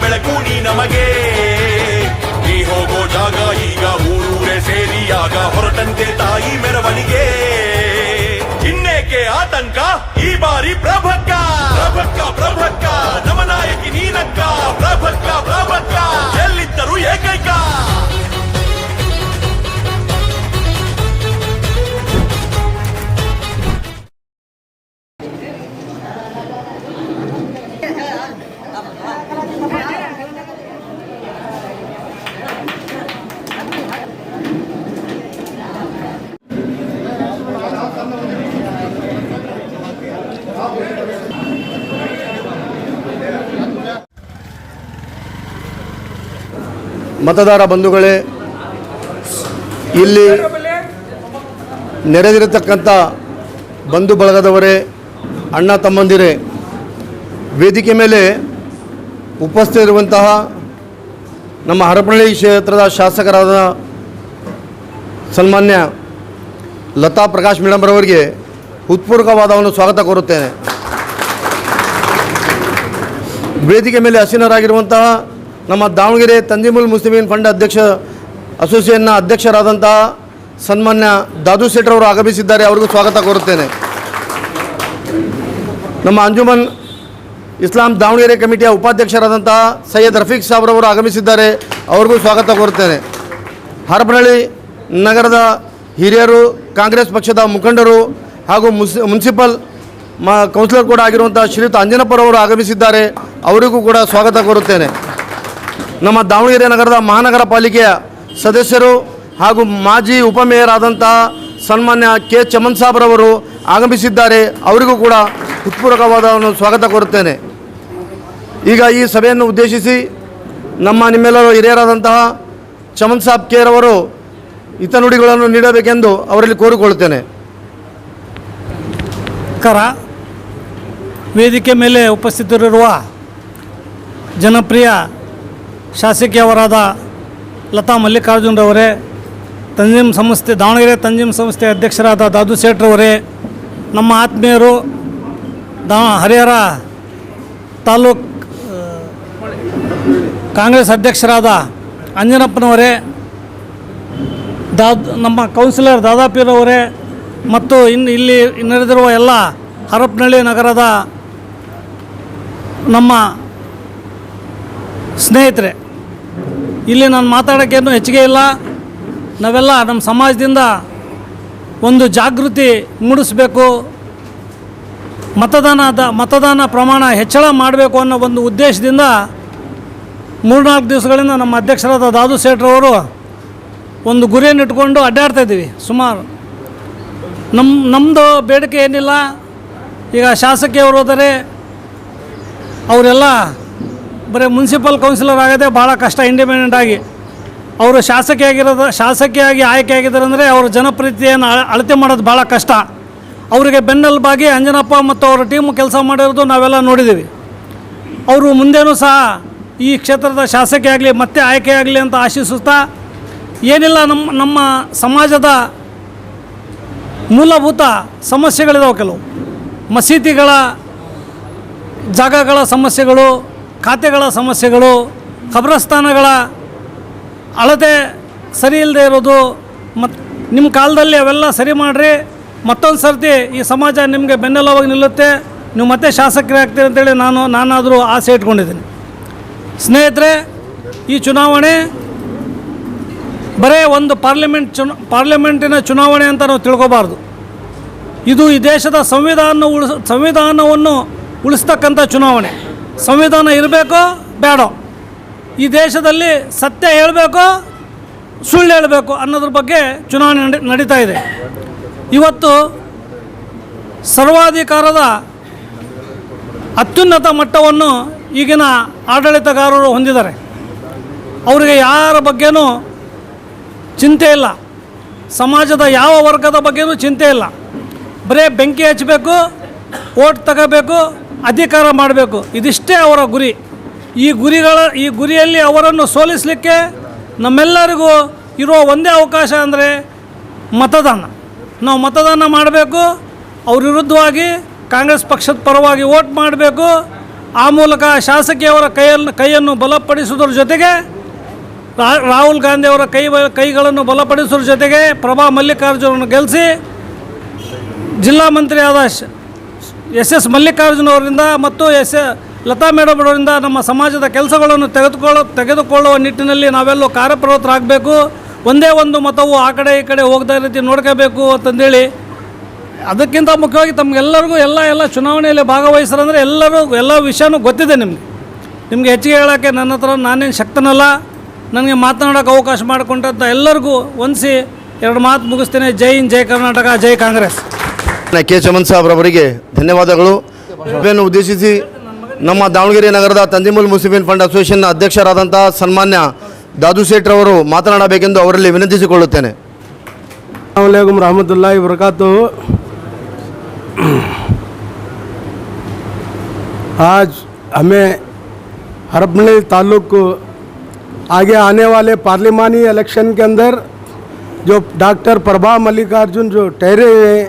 ಬೆಳಕು ನೀ ನಮಗೆ. ನೀ ಹೋಗೋ ಜಾಗ ಈಗ ಊರೂರೇ ಸೇರಿಯಾಗ ಹೊರಟಂತೆ ತಾಯಿ ಮೆರವಣಿಗೆ. ಇನ್ನೇಕೆ ಆತಂಕ? ಈ ಬಾರಿ ಪ್ರಭಕ್ಕ. ಪ್ರಭಕ್ಕ ಪ್ರಭಕ್ಕ. ನಮನಾಯಕಿ ನಾಯಕಿ ನೀನಕ್ಕ. ಪ್ರಭಕ್ಕ ಪ್ರಭಕ್ಕ. ಎಲ್ಲಿದ್ದರೂ ಏಕೈಕ. ಮತದಾರ ಬಂಧುಗಳೇ, ಇಲ್ಲಿ ನೆರೆದಿರತಕ್ಕಂಥ ಬಂಧು ಬಳಗದವರೇ, ಅಣ್ಣ ತಮ್ಮಂದಿರೇ, ವೇದಿಕೆ ಮೇಲೆ ಉಪಸ್ಥಿತಿರುವಂತಹ ನಮ್ಮ ಹರಪನಹಳ್ಳಿ ಕ್ಷೇತ್ರದ ಶಾಸಕರಾದ ಸನ್ಮಾನ್ಯ ಲತಾ ಪ್ರಕಾಶ್ ಮೇಡಮ್ರವರಿಗೆ ಹೃತ್ಪೂರ್ವಕವಾದ ಒಂದು ಸ್ವಾಗತ ಕೋರುತ್ತೇನೆ. ವೇದಿಕೆ ಮೇಲೆ ಹಸೀನರಾಗಿರುವಂತಹ ನಮ್ಮ ದಾವಣಗೆರೆ ತಂಜಿಮುಲ್ ಮುಸ್ಲಿಮೀನ್ ಫಂಡ್ ಅಧ್ಯಕ್ಷ ಅಸೋಸಿಯೇಷನ್ನ ಅಧ್ಯಕ್ಷರಾದಂತಹ ಸನ್ಮಾನ್ಯ ದಾದು ಅವರು ಆಗಮಿಸಿದ್ದಾರೆ, ಅವ್ರಿಗೂ ಸ್ವಾಗತ ಕೋರುತ್ತೇನೆ. ನಮ್ಮ ಅಂಜುಮನ್ ಇಸ್ಲಾಂ ದಾವಣಗೆರೆ ಕಮಿಟಿಯ ಉಪಾಧ್ಯಕ್ಷರಾದಂಥ ಸೈಯದ್ ರಫೀಕ್ ಸಾಬ್ರವರು ಆಗಮಿಸಿದ್ದಾರೆ, ಅವ್ರಿಗೂ ಸ್ವಾಗತ ಕೋರುತ್ತೇನೆ. ಹರಪನಹಳ್ಳಿ ನಗರದ ಹಿರಿಯರು, ಕಾಂಗ್ರೆಸ್ ಪಕ್ಷದ ಮುಖಂಡರು ಹಾಗೂ ಮುನ್ಸಿ ಮುನ್ಸಿಪಲ್ ಮ, ಕೌನ್ಸಿಲರ್ ಕೂಡ ಆಗಿರುವಂಥ ಶ್ರೀಯುತ ಅಂಜನಪ್ಪರವರು ಆಗಮಿಸಿದ್ದಾರೆ, ಅವರಿಗೂ ಕೂಡ ಸ್ವಾಗತ ಕೋರುತ್ತೇನೆ. ನಮ್ಮ ದಾವಣಗೆರೆ ನಗರದ ಮಹಾನಗರ ಪಾಲಿಕೆಯ ಸದಸ್ಯರು ಹಾಗೂ ಮಾಜಿ ಉಪಮೇಯರ್ ಆದಂತಹ ಸನ್ಮಾನ್ಯ ಕೆ ಚಮನ್ ಸಾಬ್ರವರು ಆಗಮಿಸಿದ್ದಾರೆ. ಅವರಿಗೂ ಕೂಡ ಉತ್ಪೂರಕವಾದ ಒಂದು ಸ್ವಾಗತ ಕೋರುತ್ತೇನೆ. ಈಗ ಈ ಸಭೆಯನ್ನು ಉದ್ದೇಶಿಸಿ ನಮ್ಮ ನಿಮ್ಮೆಲ್ಲರೂ ಹಿರಿಯರಾದಂತಹ ಚಮನ್ ಸಾಬ್ ಕೇರವರು ಹಿತನುಡಿಗಳನ್ನು ನೀಡಬೇಕೆಂದು ಅವರಲ್ಲಿ ಕೋರಿಕೊಳ್ಳುತ್ತೇನೆ. ಕರ ವೇದಿಕೆ ಮೇಲೆ ಉಪಸ್ಥಿತರಿರುವ ಜನಪ್ರಿಯ ಶಾಸಕಿಯವರಾದ ಲತಾ ಮಲ್ಲಿಕಾರ್ಜುನರವರೇ ತಂಜಿಮ್ ಸಂಸ್ಥೆ, ದಾವಣಗೆರೆ ತಂಜಿಮ್ ಸಂಸ್ಥೆ ಅಧ್ಯಕ್ಷರಾದ ದಾದು ಶೇಟ್ರವರೇ ನಮ್ಮ ಆತ್ಮೀಯರು ದಾ ಹರಿಹರ ತಾಲೂಕ್ ಕಾಂಗ್ರೆಸ್ ಅಧ್ಯಕ್ಷರಾದ ಅಂಜನಪ್ಪನವರೇ, ದಾದ್ ನಮ್ಮ ಕೌನ್ಸಿಲರ್ ದಾದಾಪೀರವರೇ ಮತ್ತು ಇನ್ನು ಇಲ್ಲಿ ನಡೆದಿರುವ ಎಲ್ಲ ಹರಪನಹಳ್ಳಿ ನಗರದ ನಮ್ಮ ಸ್ನೇಹಿತರೆ, ಇಲ್ಲಿ ನಾನು ಮಾತಾಡೋಕ್ಕೇನು ಹೆಚ್ಚಿಗೆ ಇಲ್ಲ. ನಾವೆಲ್ಲ ನಮ್ಮ ಸಮಾಜದಿಂದ ಒಂದು ಜಾಗೃತಿ ಮೂಡಿಸಬೇಕು. ಮತದಾನದ, ಮತದಾನ ಪ್ರಮಾಣ ಹೆಚ್ಚಳ ಮಾಡಬೇಕು ಅನ್ನೋ ಒಂದು ಉದ್ದೇಶದಿಂದ ಮೂರ್ನಾಲ್ಕು ದಿವಸಗಳಿಂದ ನಮ್ಮ ಅಧ್ಯಕ್ಷರಾದ ದಾದು ಸೇಠ್ರವರು ಒಂದು ಗುರಿಯನ್ನು ಇಟ್ಕೊಂಡು ಅಡ್ಡಾಡ್ತಾ ಇದ್ದೀವಿ, ಸುಮಾರು. ನಮ್ಮ ನಮ್ಮದು ಬೇಡಿಕೆ ಏನಿಲ್ಲ. ಈಗ ಶಾಸಕಿಯವರು ಹೋದರೆ ಅವರೆಲ್ಲ ಬರೀ ಮುನ್ಸಿಪಲ್ ಕೌನ್ಸಿಲರ್ ಆಗದೆ ಭಾಳ ಕಷ್ಟ ಇಂಡಿಪೆಂಡೆಂಟ್ ಆಗಿ. ಅವರು ಶಾಸಕಿ ಆಗಿರೋದು ಶಾಸಕಿಯಾಗಿ ಆಯ್ಕೆ ಆಗಿದ್ದಾರೆ ಅಂದರೆ ಅವರ ಜನಪ್ರಿಯತೆಯನ್ನು ಅಳತೆ ಮಾಡೋದು ಭಾಳ ಕಷ್ಟ. ಅವರಿಗೆ ಬೆನ್ನೆಲುಬಾಗಿ ಅಂಜನಪ್ಪ ಮತ್ತು ಅವರ ಟೀಮ್ ಕೆಲಸ ಮಾಡಿರೋದು ನಾವೆಲ್ಲ ನೋಡಿದ್ದೀವಿ. ಅವರು ಮುಂದೇನೂ ಸಹ ಈ ಕ್ಷೇತ್ರದ ಶಾಸಕಿ ಆಗಲಿ, ಮತ್ತೆ ಆಯ್ಕೆ ಆಗಲಿ ಅಂತ ಆಶಿಸುತ್ತಾ ಏನಿಲ್ಲ ನಮ್ಮ ನಮ್ಮ ಸಮಾಜದ ಮೂಲಭೂತ ಸಮಸ್ಯೆಗಳಿದಾವೆ ಕೆಲವು. ಮಸೀದಿಗಳ ಜಾಗಗಳ ಸಮಸ್ಯೆಗಳು ಖಾತೆಗಳ ಸಮಸ್ಯೆಗಳು ಖಬ್ರಸ್ತಾನಗಳ ಅಳತೆ ಸರಿ ಇಲ್ಲದೆ ಇರೋದು ಮತ್ತು ನಿಮ್ಮ ಕಾಲದಲ್ಲಿ ಅವೆಲ್ಲ ಸರಿ ಮಾಡಿರಿ, ಮತ್ತೊಂದು ಸರ್ತಿ ಈ ಸಮಾಜ ನಿಮಗೆ ಬೆನ್ನೆಲುಬಾಗಿ ನಿಲ್ಲುತ್ತೆ, ನೀವು ಮತ್ತೆ ಶಾಸಕರಾಗ್ತೀರಿ ಅಂತೇಳಿ ನಾನು, ನಾನಾದರೂ ಆಸೆ ಇಟ್ಕೊಂಡಿದ್ದೀನಿ. ಸ್ನೇಹಿತರೆ, ಈ ಚುನಾವಣೆ ಬರೇ ಒಂದು ಪಾರ್ಲಿಮೆಂಟ್ ಚುನ, ಪಾರ್ಲಿಮೆಂಟಿನ ಚುನಾವಣೆ ಅಂತ ನಾವು ತಿಳ್ಕೊಬಾರ್ದು. ಇದು ಈ ದೇಶದ ಸಂವಿಧಾನ ಉಳಿಸ ಸಂವಿಧಾನವನ್ನು ಉಳಿಸ್ತಕ್ಕಂಥ ಚುನಾವಣೆ. ಸಂವಿಧಾನ ಇರಬೇಕೋ? ಬೇಡ. ಈ ದೇಶದಲ್ಲಿ ಸತ್ಯ ಹೇಳಬೇಕೋ? ಸುಳ್ಳು ಹೇಳಬೇಕು ಅನ್ನೋದ್ರ ಬಗ್ಗೆ ಚುನಾವಣೆ ನಡಿ ನಡೀತಾ ಇದೆ. ಇವತ್ತು ಸರ್ವಾಧಿಕಾರದ ಅತ್ಯುನ್ನತ ಮಟ್ಟವನ್ನು ಈಗಿನ ಆಡಳಿತಗಾರರು ಹೊಂದಿದ್ದಾರೆ. ಅವರಿಗೆ ಯಾರ ಬಗ್ಗೆನೂ ಚಿಂತೆ ಇಲ್ಲ. ಸಮಾಜದ ಯಾವ ವರ್ಗದ ಬಗ್ಗೆನೂ ಚಿಂತೆ ಇಲ್ಲ. ಬರೀ ಬೆಂಕಿ ಹಚ್ಚಬೇಕು ಓಟ್ ತಗೋಬೇಕು ಅಧಿಕಾರ ಮಾಡಬೇಕು. ಇದಿಷ್ಟೇ ಅವರ ಗುರಿ. ಈ ಗುರಿಗಳ, ಈ ಗುರಿಯಲ್ಲಿ ಅವರನ್ನು ಸೋಲಿಸಲಿಕ್ಕೆ ನಮ್ಮೆಲ್ಲರಿಗೂ ಇರುವ ಒಂದೇ ಅವಕಾಶ ಅಂದರೆ ಮತದಾನ. ನಾವು ಮತದಾನ ಮಾಡಬೇಕು, ಅವ್ರ ವಿರುದ್ಧವಾಗಿ ಕಾಂಗ್ರೆಸ್ ಪಕ್ಷದ ಪರವಾಗಿ ವೋಟ್ ಮಾಡಬೇಕು, ಆ ಮೂಲಕ ಶಾಸಕಿಯವರ ಕೈಯನ್ನು ಕೈಯನ್ನು ಬಲಪಡಿಸುವುದರ ಜೊತೆಗೆ ರಾಹುಲ್ ಗಾಂಧಿಯವರ ಕೈ, ಕೈಗಳನ್ನು ಬಲಪಡಿಸುವ ಜೊತೆಗೆ ಪ್ರಭಾ ಮಲ್ಲಿಕಾರ್ಜುನನ್ನು ಗೆಲ್ಲಿಸಿ ಜಿಲ್ಲಾ ಮಂತ್ರಿಯಾದ ಎಸ್ ಎಸ್ ಮಲ್ಲಿಕಾರ್ಜುನ ಅವರಿಂದ ಮತ್ತು ಎಸ್ ಎ ಲತಾ ಮೇಡಮ್ ಅವರಿಂದ ನಮ್ಮ ಸಮಾಜದ ಕೆಲಸಗಳನ್ನು ತೆಗೆದುಕೊಳ್ಳೋ ತೆಗೆದುಕೊಳ್ಳುವ ನಿಟ್ಟಿನಲ್ಲಿ ನಾವೆಲ್ಲೂ ಕಾರ್ಯಪ್ರವೃತ್ತರಾಗಬೇಕು. ಒಂದೇ ಒಂದು ಮತವು ಆ ಕಡೆ ಈ ಕಡೆ ಹೋಗ್ತಾ ರೀತಿ ನೋಡ್ಕೋಬೇಕು ಅಂತಂದೇಳಿ ಅದಕ್ಕಿಂತ ಮುಖ್ಯವಾಗಿ ತಮಗೆಲ್ಲರಿಗೂ ಎಲ್ಲ ಎಲ್ಲ ಚುನಾವಣೆಯಲ್ಲಿ ಭಾಗವಹಿಸ್ರಂದರೆ ಎಲ್ಲರೂ ಎಲ್ಲ ವಿಷಯನೂ ಗೊತ್ತಿದೆ ನಿಮಗೆ. ನಿಮಗೆ ಹೆಚ್ಚಿಗೆ ಹೇಳೋಕ್ಕೆ ನನ್ನ ಹತ್ರ ನಾನೇನು ಶಕ್ತನಲ್ಲ. ನನಗೆ ಮಾತನಾಡೋಕೆ ಅವಕಾಶ ಮಾಡಿಕೊಂಡಂಥ ಎಲ್ಲರಿಗೂ ವಂದಿಸಿ ಎರಡು ಮಾತು ಮುಗಿಸ್ತೇನೆ. ಜೈ ಹಿಂದ್, ಜೈ ಕರ್ನಾಟಕ, ಜೈ ಕಾಂಗ್ರೆಸ್. ಕೆ ಚಮನ್ ಸಾಬ್ರವರಿಗೆ ಧನ್ಯವಾದಗಳು ಸಭೆಯನ್ನು ಉದ್ದೇಶಿಸಿ ನಮ್ಮ ದಾವಣಗೆರೆ ನಗರದ ತಂದಿಮೂಲ್ ಮುಸ್ಲಿಮೀನ್ ಫಂಡ್ ಅಸೋಸಿಯೇಷನ್ ಅಧ್ಯಕ್ಷರಾದಂಥ ಸನ್ಮಾನ್ಯ ದಾದು ಸೇಠ್ರವರು ಮಾತನಾಡಬೇಕೆಂದು ಅವರಲ್ಲಿ ವಿನಂತಿಸಿಕೊಳ್ಳುತ್ತೇನೆ अलैक्म रहमतुल्लाहि वरकत आज हमें हरपली ताल्लुक आगे आने वाले पार्लिमानी इलेक्शन के अंदर जो डॉक्टर प्रभा मल्लिकार्जुन जो ठहरे हुए हैं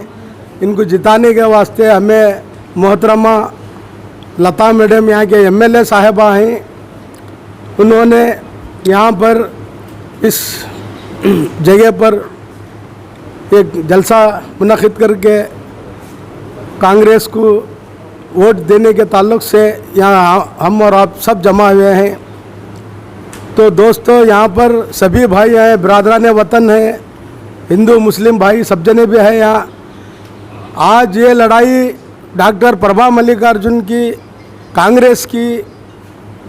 इनको जिताने के वास्ते हमें मोहतरमा लता मैडम यहाँ के एमएलए साहिबा हैं। उन्होंने यहाँ पर इस जगह पर एक जलसा मुनद करके कांग्रेस को वोट देने के ताल्लुक से यहाँ हम और आप सब जमा हुए हैं। तो दोस्तों, यहाँ पर सभी भाई हैं, बरदरान वतन हैं, हिंदू, मुस्लिम भाई सब जने भी हैं यहाँ। आज ये लड़ाई डॉक्टर प्रभा मल्लिकार्जुन की, कांग्रेस की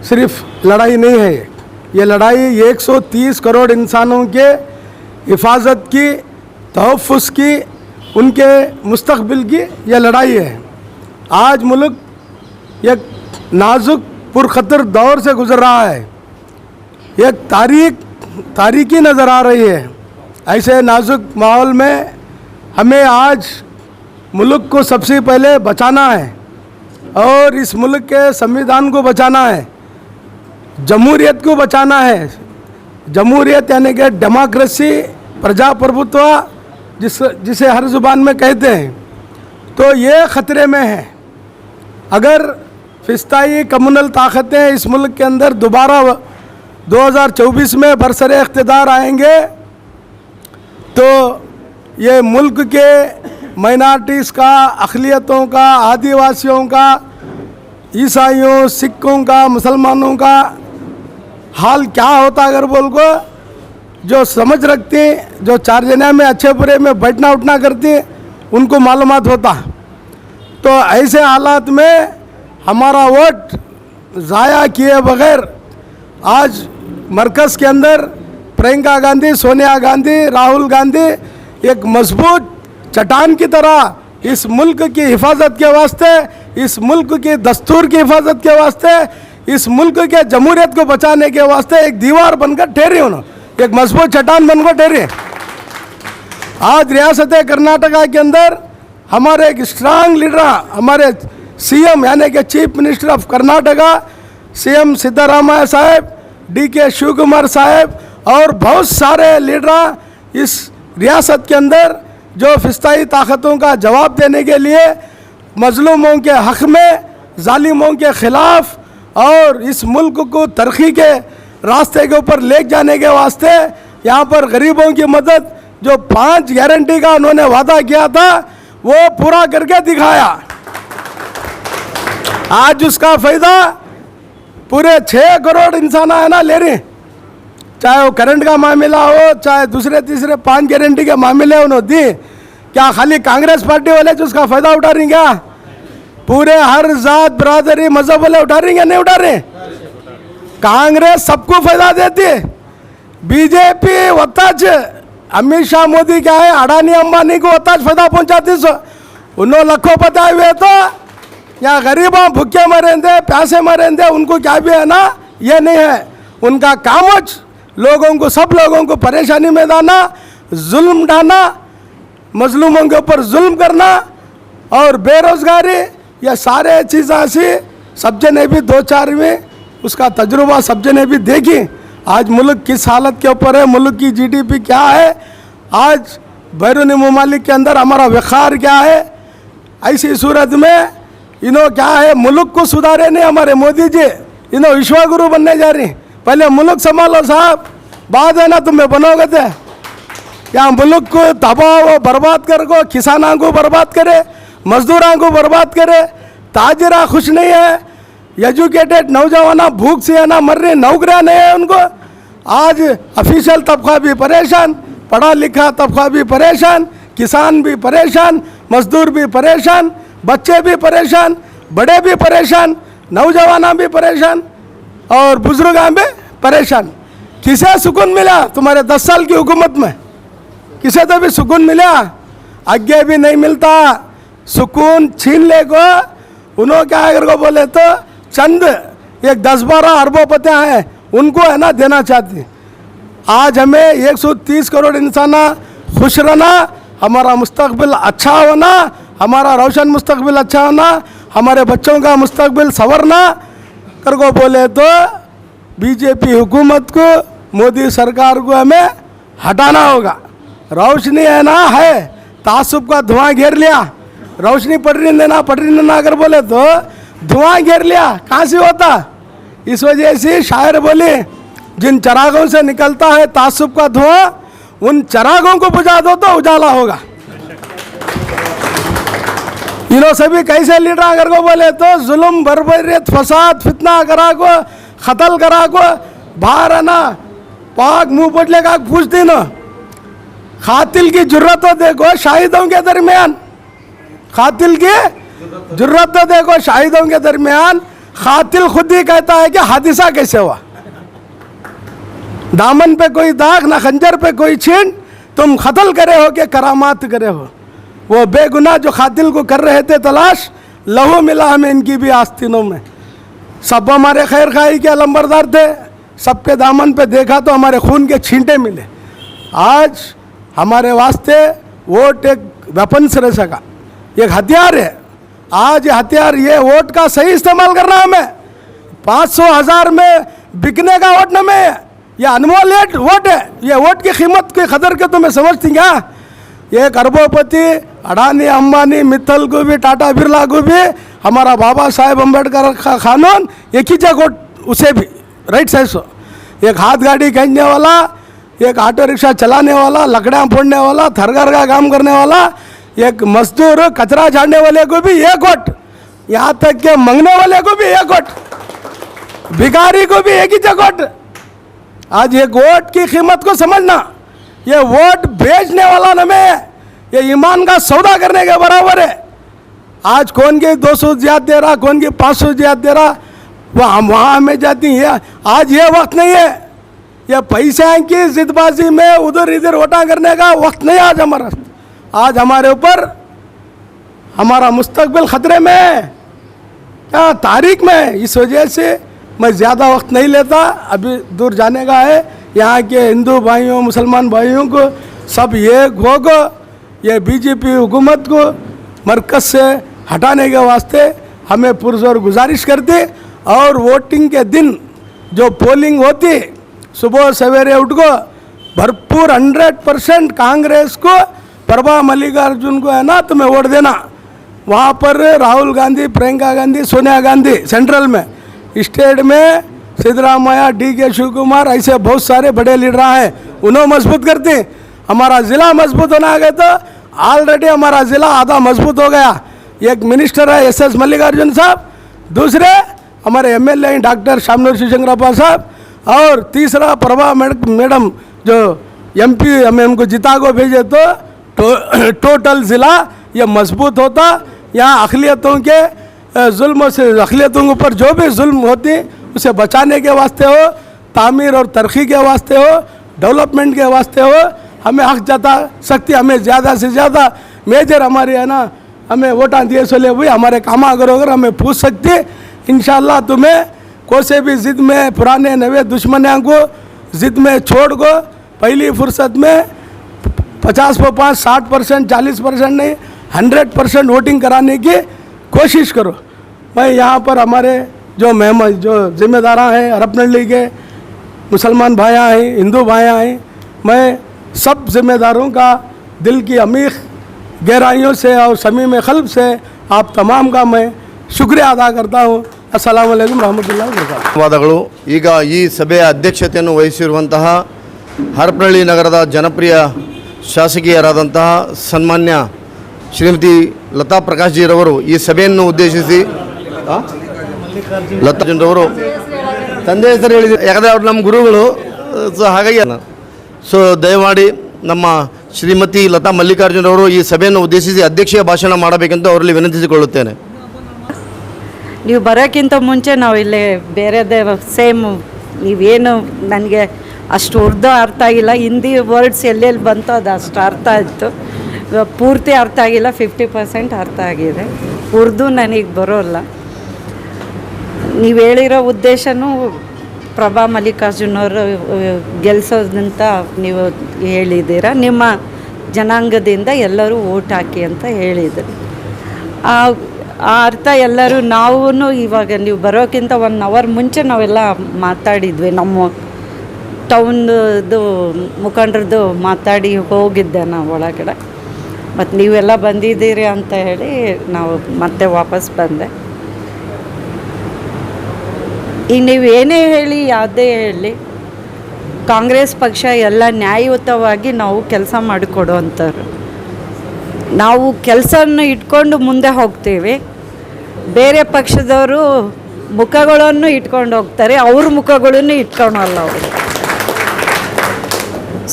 सिर्फ़ लड़ाई नहीं है। ये लड़ाई 130 करोड़ इंसानों के हिफाजत की तहफ़ की, उनके मुस्तबिल की यह लड़ाई है। आज मुल्क एक नाजुक, पुरखतर दौर से गुजर रहा है। एक तारीख, तारीखी नज़र आ रही है। ऐसे नाजुक माहौल में हमें आज मुल्क को सबसे पहले बचाना है और इस मुल्क के संविधान को बचाना है, जमहूरियत को बचाना है। जमहूरियत यानी कि डेमोक्रेसी, प्रजाप्रभुत्व, जिस, जिसे हर ज़ुबान में कहते हैं। तो ये ख़तरे में है। अगर फिस्ताई कम्युनल ताकतें इस मुल्क के अंदर दोबारा 2024 में बरसर इख्तदार आएँगे तो ये मुल्क के माइनॉरिटीज़ का अकलीतों का, आदिवासियों का, ईसाइयों, सिखों का, मुसलमानों का हाल क्या होता अगर बोल को? जो समझ रखते हैं, जो चार जना में अच्छे बुरे में बैठना उठना करते हैं, उनको मालूम होता तो ऐसे हालात में हमारा वोट ज़ाया किए बगैर आज मरकज़ के अंदर प्रियंका गांधी, सोनिया गांधी, राहुल गांधी एक मज़बूत चट्टान की तरह इस मुल्क की हिफाजत के वास्ते, इस मुल्क की दस्तूर की हिफाजत के वास्ते, इस मुल्क के जमहूरियत को बचाने के वास्ते एक दीवार बनकर ठहरे उन्होंने एक मज़बूत चट्टान बनकर ठहरे। आज रियासत कर्नाटका के अंदर हमारे एक स्ट्रांग लीडर हमारे सीएम यानी कि chief minister of Karnataka CM Siddaramaiah साहब डी के शिव कुमार साहब, और बहुत सारे लीडर इस रियासत के अंदर जो फिस्ताई ताकतों का जवाब देने के लिए मजलूमों के हक में, जालिमों के ख़िलाफ़ और इस मुल्क को तरक्की के रास्ते के ऊपर ले जाने के वास्ते यहाँ पर गरीबों की मदद जो पाँच गारंटी का उन्होंने वादा किया था, वो पूरा करके दिखाया। आज उसका फ़ायदा पूरे छः करोड़ इंसान है ना ले रहे चाहे वो करंट का मामला हो, चाहे दूसरे तीसरे पाँच गारंटी के मामले उन्होंने दी। क्या खाली कांग्रेस पार्टी वाले जो उसका फ़ायदा उठा रही क्या? पूरे हर जात, बरादरी, मज़हब वाले उठा रही क्या नहीं उठा रहे कांग्रेस सबको फ़ायदा देती है। बीजेपी वत्ताच अमित शाह मोदी क्या है? अडानी अंबानी को वत्ताच फ़ायदा पहुंचाती सो। उन्होंने लखों पता हुए तो या गरीब भूखे मरेंगे प्यासे मरेंगे उनको क्या भी है ना? ये नहीं है। उनका कामच लोगों को, सब लोगों को परेशानी में डालना, जुल्म डालना मजलूमों के ऊपर जुल्म करना और बेरोजगारी ये सारे चीज़ें ऐसी सब जने भी दो चार में उसका तजुर्बा सब जने भी देखी। आज मुल्क किस हालत के ऊपर है, मुल्क की जीडीपी क्या है? आज बैरून ममालिक के अंदर हमारा वक़ार क्या है? ऐसी सूरत में इन्हों क्या है, मुल्क को सुधारे नहीं हमारे मोदी जी इन्हों विश्वागुरु बनने जा रही पहले मुल्क संभालो साहब, बाद है ना तुम्हें बनोगे थे यहाँ मुल्क को तबाह बर्बाद कर को किसानों को बर्बाद करे, मजदूरों को बर्बाद करे, ताजरा खुश नहीं है एजुकेटेड नौजवान भूख से है ना मर रहे, नौकरियाँ नहीं है उनको। आज ऑफिशियल तबका भी परेशान पढ़ा लिखा तबका भी परेशान, किसान भी परेशान, मजदूर भी परेशान, बच्चे भी परेशान, बड़े भी परेशान, नौजवान भी परेशान। और बुज़ुर्ग भी परेशान। किसे सुकून मिला तुम्हारे दस साल की हुकूमत में? किसे तो भी सुकून मिला? आगे भी नहीं मिलता। सुकून छीन ले को उन्होंने क्या अगर को बोले तो चंद, एक दस बारह अरबोपति हैं, उनको है ना देना चाहती। आज हमें 130 करोड़ इंसान खुश रहना, हमारा मुस्तकबिल अच्छा होना, हमारा रोशन मुस्तकबिल अच्छा होना, हमारे बच्चों का मुस्तकबिल संवरना कर को बोले तो बीजेपी हुकूमत को मोदी सरकार को हमें हटाना होगा। रोशनी है ना, है? तासुब का धुआँ घेर लिया। रोशनी पटरी देना पटरी देना अगर बोले तो धुआँ घेर लिया, कहाँ से होता? इस वजह से शायर बोले, जिन चरागों से निकलता है तासुब का धुआँ, उन चरागों को बुझा दो तो उजाला होगा। इन्हों सभी कैसे लीडर अगर को बोले तो जुल्म बरबरीत फसाद, फितना करा को कतल करा को, बाहर आना पाक मुँह पटले का पूछती ना खातिल की ज़रूरत तो देखो, शाहिदों के दरमियान। खातिल की ज़रूरत तो देखो, शाहिदों के दरमियान। खातिल खुद ही कहता है कि हादिसा कैसे हुआ? दामन पे कोई दाग, ना खंजर पे कोई छीन। तुम खतल करे हो कि करामात करे हो? वो बेगुनाह जो खातिल को कर रहे थे तलाश, लहू मिला हमें इनकी भी आस्तीनों में। सब हमारे खैर खाई के लंबरदार थे, सबके दामन पे देखा तो हमारे खून के छींटे मिले। आज हमारे वास्ते वोट एक वेपन्स रह सका। एक हथियार है। आज हथियार, ये वोट का सही इस्तेमाल करना हमें। पाँच सौ हज़ार में बिकने का वोट न में है। ये अनमोल वोट है। ये वोट की कीमत की कदर के तो मैं समझती क्या? एक अरबोपति अडानी, अंबानी मित्तल को भी टाटा बिरला को भी हमारा बाबा साहेब अंबेडकर का कानून, एक ही जगह उसे भी राइट साइड सो एक हाथ गाड़ी खींचने वाला, एक ऑटो रिक्शा चलाने वाला, लकड़ियाँ फोड़ने वाला थरगर का काम करने वाला, एक मजदूर, कचरा झाड़ने वाले को भी एक वोट यहाँ तक के मंगने वाले को भी एक वोट भिखारी को भी एक ही जगह। आज एक वोट की कीमत को समझना। ये वोट भेजने वाला न में, ये ईमान का सौदा करने के बराबर है। आज कौन के 200 ज़्यादा दे रहा, कौन के 500 ज़्यादा दे रहा, वह हम वहाँ हमें जाती है। आज ये वक्त नहीं है। ये पैसे की जिदबाजी में उधर इधर वोटा करने का वक्त नहीं आज हमारा। आज हमारे ऊपर हमारा मुस्तकबिल खतरे में है। क्या तारीख में है? इस वजह से मैं ज़्यादा वक्त नहीं लेता, अभी दूर जाने का है। यहाँ के हिंदू भाइयों, मुसलमान भाइयों को सब ये होगो ये बीजेपी हुकूमत को मरकज से हटाने के वास्ते हमें पुरजोर गुजारिश करती और वोटिंग के दिन जो पोलिंग होती, सुबह सवेरे उठ को भरपूर हंड्रेड परसेंट कांग्रेस को प्रभा मल्लिकार्जुन को है ना तुम्हें वोट देना। वहाँ पर राहुल गांधी, प्रियंका गांधी, सोनिया गांधी सेंट्रल में, स्टेट में सिद्धरामैया डी के शिव कुमार ऐसे बहुत सारे बड़े लीडर हैं उन्हें मज़बूत करते हमारा ज़िला मज़बूत होना आ गया तो ऑलरेडी हमारा ज़िला आधा मज़बूत हो गया। एक मिनिस्टर है एस एस मल्लिकार्जुन साहब। दूसरे हमारे M L A doctor Shamanur Shivashankarappa साहब। और तीसरा प्रभा मैड- मैडम जो एम पी हमें उनको जिता को भेजे तो टो, टोटल ज़िला ये मज़बूत होता। यहाँ अखिलियतों के जुल्म से अखिलियतों के ऊपर जो भी जुल्म होती उसे बचाने के वास्ते हो, तामीर और तरक्की के वास्ते हो, डेवलपमेंट के वास्ते हो, हमें हक जता सकती हमें ज़्यादा से ज़्यादा मेजर हमारे है ना, हमें वोटा दिए सोले हुई हमारे काम अगर अगर हमें पूछ सकती इन तुम्हें कोसे भी ज़िद में पुराने नवे दुश्मनियों को, ज़िद में छोड़ को, पहली फुर्सत में पचास पर पाँच, साठ परसेंट, चालीस परसेंट नहीं हंड्रेड परसेंट वोटिंग कराने की कोशिश करो। मैं यहाँ पर हमारे जो मेहमान जो जिम्मेदार हैं हरपनली के मुसलमान भाइयाँ हैं हिंदू भाइयाँ हैं मैं सब जिम्मेदारों का दिल की अमीख गहराइयों से और समीम कल्ब से आप तमाम का मैं शुक्रिया अदा करता हूँ अस्सलाम वालेकुम रहमतुल्लाहि व बरकातहू ಧನ್ಯವಾದಗಳು ಈಗ ಈ ಸಭೆಯ ಅಧ್ಯಕ್ಷತೆಯನ್ನು ವಹಿಸಿರುವಂತಹ ಹರಪನಹಳ್ಳಿ ನಗರದ ಜನಪ್ರಿಯ ಶಾಸಕಿಯರಾದಂತಹ ಸನ್ಮಾನ್ಯ ಶ್ರೀಮತಿ ಲತಾ ಪ್ರಕಾಶ್ಜಿರವರು ಈ ಸಭೆಯನ್ನು ಉದ್ದೇಶಿಸಿ ಆ? ಲತಾರ್ಜುನ್ರವರು ತಂದೆ ಹೆಸರು ಹೇಳಿದ್ರು. ಯಾಕಂದರೆ ಅವ್ರು ನಮ್ಮ ಗುರುಗಳು, ಸೊ ಹಾಗಾಗಿ ಸೊ ದಯಮಾಡಿ ನಮ್ಮ ಶ್ರೀಮತಿ ಲತಾ ಮಲ್ಲಿಕಾರ್ಜುನರವರು ಈ ಸಭೆಯನ್ನು ಉದ್ದೇಶಿಸಿ ಅಧ್ಯಕ್ಷೀಯ ಭಾಷಣ ಮಾಡಬೇಕೆಂದು ಅವರಲ್ಲಿ ವಿನಂತಿಸಿಕೊಳ್ಳುತ್ತೇನೆ. ನೀವು ಬರೋಕ್ಕಿಂತ ಮುಂಚೆ ನಾವು ಇಲ್ಲಿ ಬೇರೆದೇ ಸೇಮ್ ನೀವೇನು ನನಗೆ ಅಷ್ಟು ಉರ್ದು ಅರ್ಥ ಆಗಿಲ್ಲ. ಹಿಂದಿ ವರ್ಡ್ಸ್ ಎಲ್ಲೆಲ್ಲಿ ಬಂತೋ ಅದು ಅಷ್ಟು ಅರ್ಥ ಆಯಿತು. ಪೂರ್ತಿ ಅರ್ಥ ಆಗಿಲ್ಲ ಫಿಫ್ಟಿ ಪರ್ಸೆಂಟ್ ಅರ್ಥ ಆಗಿದೆ. ಉರ್ದು ನನಗೆ ಬರೋಲ್ಲ. ನೀವು ಹೇಳಿರೋ ಉದ್ದೇಶನೂ ಪ್ರಭಾ ಮಲ್ಲಿಕಾರ್ಜುನ್ ಅವರು ಗೆಲ್ಸೋದಂತ ನೀವು ಹೇಳಿದ್ದೀರ? ನಿಮ್ಮ ಜನಾಂಗದಿಂದ ಎಲ್ಲರೂ ಓಟ್ ಹಾಕಿ ಅಂತ ಹೇಳಿದರು. ಆ ಆ ಅರ್ಥ ಎಲ್ಲರೂ ನಾವು ಇವಾಗ ನೀವು ಬರೋಕ್ಕಿಂತ ಒನ್ ಅವರ್ ಮುಂಚೆ ನಾವೆಲ್ಲ ಮಾತಾಡಿದ್ವಿ. ನಮ್ಮ ಟೌನ್ದು ಮುಖಂಡ್ರದ್ದು ಮಾತಾಡಿ ಹೋಗಿದ್ದೆ ನಾವು ಒಳಗಡೆ. ಮತ್ತು ನೀವೆಲ್ಲ ಬಂದಿದ್ದೀರಿ ಅಂತ ಹೇಳಿ ನಾವು ಮತ್ತೆ ವಾಪಸ್ ಬಂದೆ. ಈಗ ನೀವು ಏನೇ ಹೇಳಿ, ಯಾವುದೇ ಹೇಳಿ, ಕಾಂಗ್ರೆಸ್ ಪಕ್ಷ ಎಲ್ಲ ನ್ಯಾಯಯುತವಾಗಿ ನಾವು ಕೆಲಸ ಮಾಡಿಕೊಡುವಂಥವ್ರು. ನಾವು ಕೆಲಸವನ್ನು ಇಟ್ಕೊಂಡು ಮುಂದೆ ಹೋಗ್ತೀವಿ. ಬೇರೆ ಪಕ್ಷದವರು ಮುಖಗಳನ್ನು ಇಟ್ಕೊಂಡು ಹೋಗ್ತಾರೆ, ಅವ್ರ ಮುಖಗಳನ್ನು ಇಟ್ಕೊಳಲ್ಲ ಅವರು.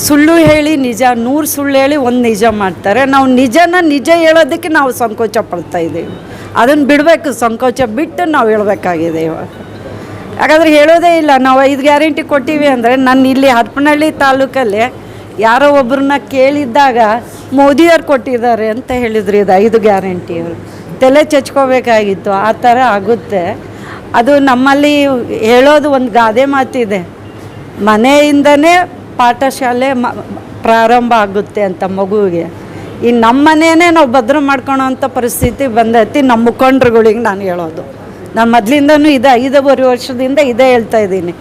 ಸುಳ್ಳು ಹೇಳಿ ನಿಜ, ನೂರು ಸುಳ್ಳು ಹೇಳಿ ಒಂದು ನಿಜ ಮಾಡ್ತಾರೆ. ನಾವು ನಿಜನ ನಿಜ ಹೇಳೋದಕ್ಕೆ ನಾವು ಸಂಕೋಚ ಪಡ್ತಾ ಇದ್ದೀವಿ ಅದನ್ನು ಬಿಡಬೇಕು, ಸಂಕೋಚ ಬಿಟ್ಟು ನಾವು ಹೇಳಬೇಕಾಗಿದೆ ಇವಾಗ. ಯಾಕಂದ್ರೆ ಹೇಳೋದೇ ಇಲ್ಲ, ನಾವು ಐದು ಗ್ಯಾರಂಟಿ ಕೊಟ್ಟಿವಿ ಅಂದರೆ ನಾನು ಇಲ್ಲಿ ಹರಪನಹಳ್ಳಿ ತಾಲೂಕಲ್ಲಿ ಯಾರೋ ಒಬ್ಬರನ್ನ ಕೇಳಿದ್ದಾಗ ಮೋದಿಯವ್ರು ಕೊಟ್ಟಿದ್ದಾರೆ ಅಂತ ಹೇಳಿದ್ರು ಇದು ಐದು ಗ್ಯಾರಂಟಿಯವರು ತಲೆ ಚಚ್ಕೋಬೇಕಾಗಿತ್ತು, ಆ ಥರ ಆಗುತ್ತೆ. ಅದು ನಮ್ಮಲ್ಲಿ ಹೇಳೋದು ಒಂದು ಗಾದೆ ಮಾತಿದೆ. ಮನೆಯಿಂದನೇ ಪಾಠಶಾಲೆ ಮ, ಪ್ರಾರಂಭ ಆಗುತ್ತೆ ಅಂತ ಮಗುವಿಗೆ. ಈ ನಮ್ಮ ಮನೆಯೇ ನಾವು ಭದ್ರ ಮಾಡ್ಕೊಳೋ ಅಂಥ ಪರಿಸ್ಥಿತಿ ಬಂದೈತಿ, ನಮ್ಮ ಮುಖಂಡ್ರುಗಳಿಗೆ ನಾನು ಹೇಳೋದು. ನಾನು ಮೊದಲಿಂದನೂ ಇದೆ, ಐದೂವರೆ ವರ್ಷದಿಂದ ಇದೇ ಹೇಳ್ತಾ ಇದ್ದೀನಿ.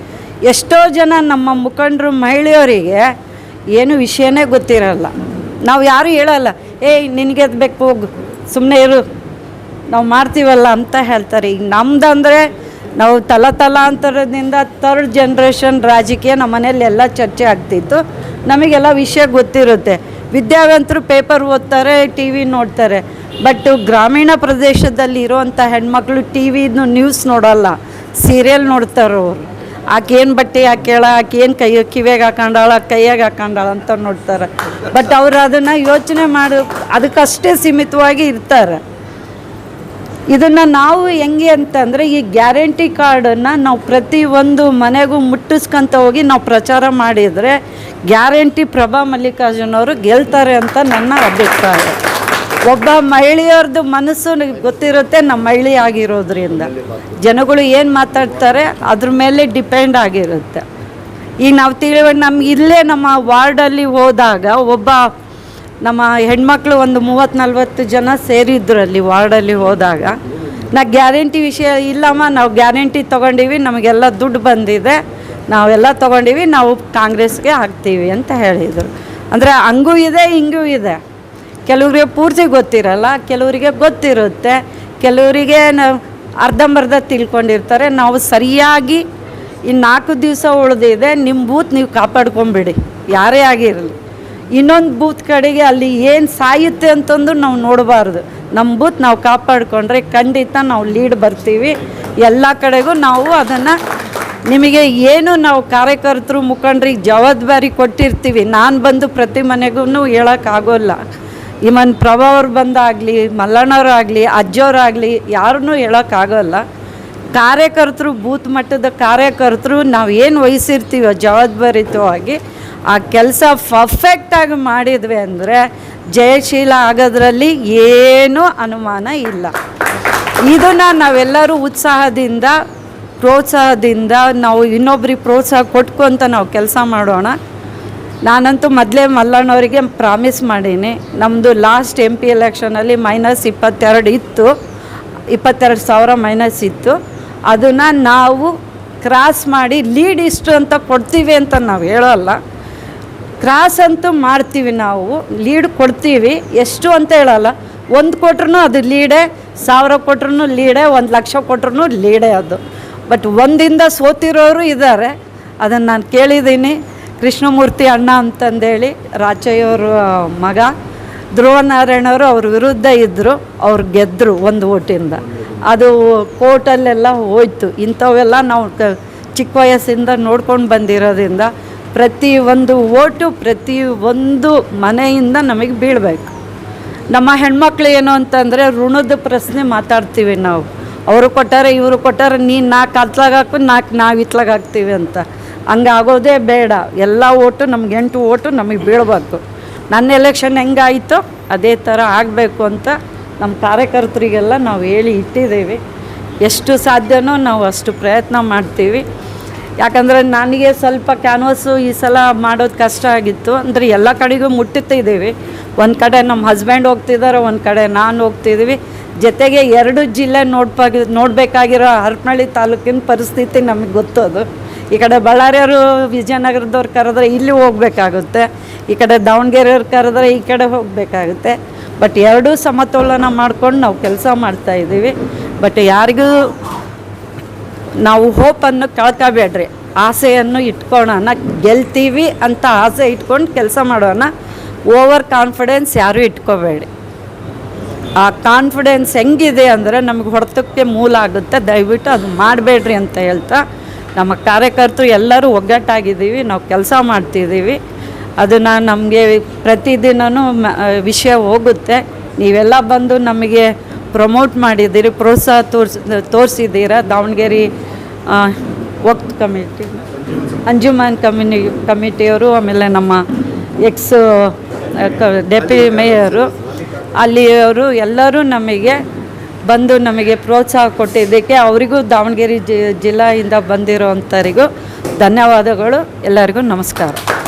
ಎಷ್ಟೋ ಜನ ನಮ್ಮ ಮುಖಂಡರು, ಮಹಿಳೆಯರಿಗೆ ಏನು ವಿಷಯನೇ ಗೊತ್ತಿರಲ್ಲ. ನಾವು ಯಾರೂ ಹೇಳಲ್ಲ, ಏಯ್, ನಿನಗೆ ಬೇಕು, ಹೋಗು ಸುಮ್ಮನೆ ಇರು, ನಾವು ಮಾಡ್ತೀವಲ್ಲ ಅಂತ ಹೇಳ್ತಾರೆ. ಈಗ ನಮ್ದಂದರೆ ನಾವು ತಲ ತಲಾಂತರದಿಂದ ಥರ್ಡ್ ಜನ್ರೇಷನ್ ರಾಜಕೀಯ ನಮ್ಮ ಮನೇಲಿ ಎಲ್ಲ ಚರ್ಚೆ ಆಗ್ತಿತ್ತು. ನಮಗೆಲ್ಲ ವಿಷಯ ಗೊತ್ತಿರುತ್ತೆ. ವಿದ್ಯಾವಂತರು ಪೇಪರ್ ಓದ್ತಾರೆ ಟಿ ವಿ ನೋಡ್ತಾರೆ. ಬಟ್ ಗ್ರಾಮೀಣ ಪ್ರದೇಶದಲ್ಲಿ ಇರುವಂಥ ಹೆಣ್ಮಕ್ಳು ಟಿ ವಿದು ನ್ಯೂಸ್ ನೋಡಲ್ಲ ಸೀರಿಯಲ್ ನೋಡ್ತಾರೆ ಅವರು. ಆಕೆ ಏನು ಬಟ್ಟೆ ಹಾಕ್ಯಾಳ ಆಕೇನು ಕೈ, ಕಿವಿಯಾಗ ಹಾಕೊಂಡಾಳ, ಕೈಯಾಗ ಹಾಕೊಂಡಾಳ ಅಂತ ನೋಡ್ತಾರೆ. ಬಟ್ ಅವ್ರು ಅದನ್ನು ಯೋಚನೆ ಮಾಡಿ, ಅದಕ್ಕಷ್ಟೇ ಸೀಮಿತವಾಗಿ ಇರ್ತಾರೆ. ಇದನ್ನು ನಾವು ಹೆಂಗೆ ಅಂತಂದರೆ, ಈ ಗ್ಯಾರಂಟಿ ಕಾರ್ಡನ್ನು ನಾವು ಪ್ರತಿ ಒಂದು ಮನೆಗೂ ಮುಟ್ಟಿಸ್ಕೊಂತ ಹೋಗಿ ನಾವು ಪ್ರಚಾರ ಮಾಡಿದರೆ, ಗ್ಯಾರಂಟಿ ಪ್ರಭಾ ಮಲ್ಲಿಕಾರ್ಜುನವರು ಗೆಲ್ತಾರೆ ಅಂತ ನನ್ನ ಅಭಿಪ್ರಾಯ. ಒಬ್ಬ ಮಹಿಳೆಯವ್ರದ್ದು ಮನಸ್ಸು ಗೊತ್ತಿರುತ್ತೆ ನಮ್ಮ ಮಹಿಳೆ ಆಗಿರೋದ್ರಿಂದ. ಜನಗಳು ಏನು ಮಾತಾಡ್ತಾರೆ ಅದ್ರ ಮೇಲೆ ಡಿಪೆಂಡ್ ಆಗಿರುತ್ತೆ. ಈಗ ನಾವು ತಿಳಿವ ನಮ್ಗೆ ಇಲ್ಲೇ ನಮ್ಮ ವಾರ್ಡಲ್ಲಿ ಹೋದಾಗ ಒಬ್ಬ ನಮ್ಮ ಹೆಣ್ಮಕ್ಳು ಒಂದು ಮೂವತ್ತು ನಲ್ವತ್ತು ಜನ ಸೇರಿದ್ರು ಅಲ್ಲಿ ವಾರ್ಡಲ್ಲಿ ಹೋದಾಗ. ನಾ ಗ್ಯಾರಂಟಿ ವಿಷಯ ಇಲ್ಲಮ್ಮ, ನಾವು ಗ್ಯಾರಂಟಿ ತೊಗೊಂಡಿವಿ, ನಮಗೆಲ್ಲ ದುಡ್ಡು ಬಂದಿದೆ, ನಾವೆಲ್ಲ ತೊಗೊಂಡಿವಿ, ನಾವು ಕಾಂಗ್ರೆಸ್ಗೆ ಹಾಕ್ತೀವಿ ಅಂತ ಹೇಳಿದರು. ಅಂದರೆ ಹಂಗೂ ಇದೆ, ಹಿಂಗೂ ಇದೆ. ಕೆಲವರಿಗೆ ಪೂರ್ತಿ ಗೊತ್ತಿರಲ್ಲ, ಕೆಲವರಿಗೆ ಗೊತ್ತಿರುತ್ತೆ, ಕೆಲವರಿಗೆ ನಾವು ಅರ್ಧಂಬರ್ಧ ತಿಳ್ಕೊಂಡಿರ್ತಾರೆ. ನಾವು ಸರಿಯಾಗಿ ಇನ್ನು ನಾಲ್ಕು ದಿವಸ ಉಳಿದಿದೆ ನಿಮ್ಮ ಬೂತ್ ನೀವು ಕಾಪಾಡ್ಕೊಂಬಿಡಿ, ಯಾರೇ ಆಗಿರಲಿ. ಇನ್ನೊಂದು ಬೂತ್ ಕಡೆಗೆ ಅಲ್ಲಿ ಏನು ಸಾಯುತ್ತೆ ಅಂತಂದು ನಾವು ನೋಡಬಾರ್ದು. ನಮ್ಮ ಬೂತ್ ನಾವು ಕಾಪಾಡಿಕೊಂಡ್ರೆ ಖಂಡಿತ ನಾವು ಲೀಡ್ ಬರ್ತೀವಿ. ಎಲ್ಲ ಕಡೆಗೂ ನಾವು ಅದನ್ನು ನಿಮಗೆ ಏನು ನಾವು ಕಾರ್ಯಕರ್ತರು ಮುಖಂಡ್ರಿಗೆ ಜವಾಬ್ದಾರಿ ಕೊಟ್ಟಿರ್ತೀವಿ, ನಾನು ಬಂದು ಪ್ರತಿ ಮನೆಗೂ ಹೇಳೋಕ್ಕಾಗೋಲ್ಲ ಇವನ್ ಪ್ರಭಾವ್ರು ಬಂದಾಗಲಿ, ಮಲ್ಲಣ್ಣವರಾಗಲಿ ಅಜ್ಜವರಾಗಲಿ ಯಾರನ್ನೂ ಹೇಳೋಕ್ಕಾಗೋಲ್ಲ. ಕಾರ್ಯಕರ್ತರು ಬೂತ್ ಮಟ್ಟದ ಕಾರ್ಯಕರ್ತರು ನಾವು ಏನು ವಹಿಸಿರ್ತೀವೋ ಜವಾಬ್ದಾರಿತವಾಗಿ ಆ ಕೆಲಸ ಪರ್ಫೆಕ್ಟಾಗಿ ಮಾಡಿದ್ವಿ ಅಂದರೆ ಜಯಶೀಲ ಆಗೋದ್ರಲ್ಲಿ ಏನೂ ಅನುಮಾನ ಇಲ್ಲ. ಇದನ್ನು ನಾವೆಲ್ಲರೂ ಉತ್ಸಾಹದಿಂದ, ಪ್ರೋತ್ಸಾಹದಿಂದ ನಾವು ಇನ್ನೊಬ್ರಿಗೆ ಪ್ರೋತ್ಸಾಹ ಕೊಟ್ಕೊಂತ ನಾವು ಕೆಲಸ ಮಾಡೋಣ. ನಾನಂತೂ ಮೊದಲೇ ಮಲ್ಲಣ್ಣವರಿಗೆ ಪ್ರಾಮಿಸ್ ಮಾಡೀನಿ. ನಮ್ಮದು ಲಾಸ್ಟ್ ಎಂ ಪಿ ಎಲೆಕ್ಷನಲ್ಲಿ ಮೈನಸ್ ಇಪ್ಪತ್ತೆರಡು ಇತ್ತು. ಇಪ್ಪತ್ತೆರಡು ಸಾವಿರ ಮೈನಸ್ ಇತ್ತು. ಅದನ್ನು ನಾವು ಕ್ರಾಸ್ ಮಾಡಿ ಲೀಡ್ ಇಷ್ಟು ಅಂತ ಕೊಡ್ತೀವಿ ಅಂತ ನಾವು ಹೇಳೋಲ್ಲ. ಕ್ರಾಸ್ ಅಂತೂ ಮಾಡ್ತೀವಿ ನಾವು. ಲೀಡ್ ಕೊಡ್ತೀವಿ. ಎಷ್ಟು ಅಂತ ಹೇಳಲ್ಲ. ಒಂದು ಕೊಟ್ರೂ ಅದು ಲೀಡೇ ಸಾವಿರ ಕೊಟ್ರೂ ಲೀಡೇ ಒಂದು ಲಕ್ಷ ಕೊಟ್ರೂ ಲೀಡೇ ಅದು. ಬಟ್ ಒಂದಿಂದ ಸೋತಿರೋರು ಇದ್ದಾರೆ ಅದನ್ನು ನಾನು ಕೇಳಿದ್ದೀನಿ ಕೃಷ್ಣಮೂರ್ತಿ ಅಣ್ಣ ಅಂತಂದೇಳಿ ರಾಚಯ್ಯವ್ರ ಮಗ. ಧ್ರುವನಾರಾಯಣವರು ಅವ್ರ ವಿರುದ್ಧ ಇದ್ದರು ಅವ್ರು ಗೆದ್ದರು ಒಂದು ಓಟಿಂದ. ಅದು ಕೋರ್ಟಲ್ಲೆಲ್ಲ ಹೋಯ್ತು. ಇಂಥವೆಲ್ಲ ನಾವು ಚಿಕ್ಕ ವಯಸ್ಸಿಂದ ನೋಡ್ಕೊಂಡು ಬಂದಿರೋದ್ರಿಂದ ಪ್ರತಿ ಒಂದು ಓಟು, ಪ್ರತಿ ಒಂದು ಮನೆಯಿಂದ ನಮಗೆ ಬೀಳಬೇಕು. ನಮ್ಮ ಹೆಣ್ಮಕ್ಳು ಏನು ಅಂತಂದರೆ ಋಣದ ಪ್ರಶ್ನೆ ಮಾತಾಡ್ತೀವಿ ನಾವು. ಅವರು ಕೊಟ್ಟಾರೆ, ಇವರು ಕೊಟ್ಟಾರೆ, ನೀನು ನಾಲ್ಕು ಅತ್ಲಾಗ ಹಾಕು ನಾಲ್ಕು ನಾವು ಇತ್ಲಾಗ ಹಾಕ್ತೀವಿ ಅಂತ. ಹಂಗೆ ಆಗೋದೇ ಬೇಡ. ಎಲ್ಲ ಓಟು ನಮ್ಗೆ ಎಂಟು ಓಟು ನಮಗೆ ಬೀಳಬೇಕು ನನ್ನ ಎಲೆಕ್ಷನ್ ಹೆಂಗಾಯಿತೋ ಅದೇ ಥರ ಆಗಬೇಕು ಅಂತ ನಮ್ಮ ಕಾರ್ಯಕರ್ತರಿಗೆಲ್ಲ ನಾವು ಹೇಳಿ ಇಟ್ಟಿದ್ದೀವಿ. ಎಷ್ಟು ಸಾಧ್ಯನೋ ನಾವು ಅಷ್ಟು ಪ್ರಯತ್ನ ಮಾಡ್ತೀವಿ. ಯಾಕಂದರೆ ನನಗೆ ಸ್ವಲ್ಪ ಕ್ಯಾನ್ವಸ್ಸು ಈ ಸಲ ಮಾಡೋದು ಕಷ್ಟ ಆಗಿತ್ತು. ಅಂದರೆ ಎಲ್ಲ ಕಡೆಗೂ ಮುಟ್ಟುತ್ತಿದ್ದೀವಿ ಒಂದು ಕಡೆ ನಮ್ಮ ಹಸ್ಬೆಂಡ್ ಹೋಗ್ತಿದ್ದಾರೆ, ಒಂದು ಕಡೆ ನಾನು ಹೋಗ್ತಿದ್ದೀವಿ. ಜೊತೆಗೆ ಎರಡು ಜಿಲ್ಲೆ ನೋಡ್ಪಾಗಿ ನೋಡಬೇಕಾಗಿರೋ ಹರಪನಹಳ್ಳಿ ತಾಲೂಕಿನ ಪರಿಸ್ಥಿತಿ ನಮಗೆ ಗೊತ್ತದು. ಈ ಕಡೆ ಬಳ್ಳಾರಿಯವರು ವಿಜಯನಗರದವ್ರು ಕರೆದ್ರೆ ಇಲ್ಲಿ ಹೋಗ್ಬೇಕಾಗುತ್ತೆ. ಈ ಕಡೆ ದಾವಣಗೆರೆಯವ್ರು ಕರೆದ್ರೆ ಈ ಕಡೆ ಹೋಗಬೇಕಾಗುತ್ತೆ. ಬಟ್ ಎರಡೂ ಸಮತೋಲನ ಮಾಡ್ಕೊಂಡು ನಾವು ಕೆಲಸ ಮಾಡ್ತಾಯಿದ್ದೀವಿ ಬಟ್ ಯಾರಿಗೂ ನಾವು ಹೋಪನ್ನು ಕಳ್ಕೋಬೇಡ್ರಿ. ಆಸೆಯನ್ನು ಇಟ್ಕೊಳ್ಳೋಣ. ಗೆಲ್ತೀವಿ ಅಂತ ಆಸೆ ಇಟ್ಕೊಂಡು ಕೆಲಸ ಮಾಡೋಣ. ಓವರ್ ಕಾನ್ಫಿಡೆನ್ಸ್ ಯಾರೂ ಇಟ್ಕೋಬೇಡಿ. ಆ ಕಾನ್ಫಿಡೆನ್ಸ್ ಹೆಂಗಿದೆ ಅಂದರೆ ನಮಗೆ ಹೊಡೆತಕ್ಕೆ ಮೂಲ ಆಗುತ್ತೆ. ದಯವಿಟ್ಟು ಅದು ಮಾಡಬೇಡ್ರಿ ಅಂತ ಹೇಳ್ತಾ ನಮ್ಮ ಕಾರ್ಯಕರ್ತರು ಎಲ್ಲರೂ ಒಗ್ಗಟ್ಟಾಗಿದ್ದೀವಿ, ನಾವು ಕೆಲಸ ಮಾಡ್ತಿದ್ದೀವಿ. ಅದನ್ನು ನಮಗೆ ಪ್ರತಿದಿನವೂ ವಿಷಯ ಹೋಗುತ್ತೆ. ನೀವೆಲ್ಲ ಬಂದು ನಮಗೆ ಪ್ರಮೋಟ್ ಮಾಡಿದ್ದೀರಿ, ಪ್ರೋತ್ಸಾಹ ತೋರ್ಸಿ, ತೋರಿಸಿದ್ದೀರಾ? ದಾವಣಗೆರೆ ವಕ್ತ್ ಕಮಿಟಿ, ಅಂಜುಮಾನ್ ಕಮ್ಯುನಿ ಕಮಿಟಿಯವರು, ಆಮೇಲೆ ನಮ್ಮ ಎಕ್ಸ್ ಡೆಪ್ಯೂಟಿ ಮೇಯರು, ಅಲ್ಲಿಯವರು ಎಲ್ಲರೂ ನಮಗೆ ಬಂದು ನಮಗೆ ಪ್ರೋತ್ಸಾಹ ಕೊಟ್ಟಿದ್ದಕ್ಕೆ ಅವರಿಗೂ ದಾವಣಗೆರೆ ಜಿಲ್ಲೆಯಿಂದ ಬಂದಿರೋವಂಥರಿಗೂ ಧನ್ಯವಾದಗಳು. ಎಲ್ಲರಿಗೂ ನಮಸ್ಕಾರ.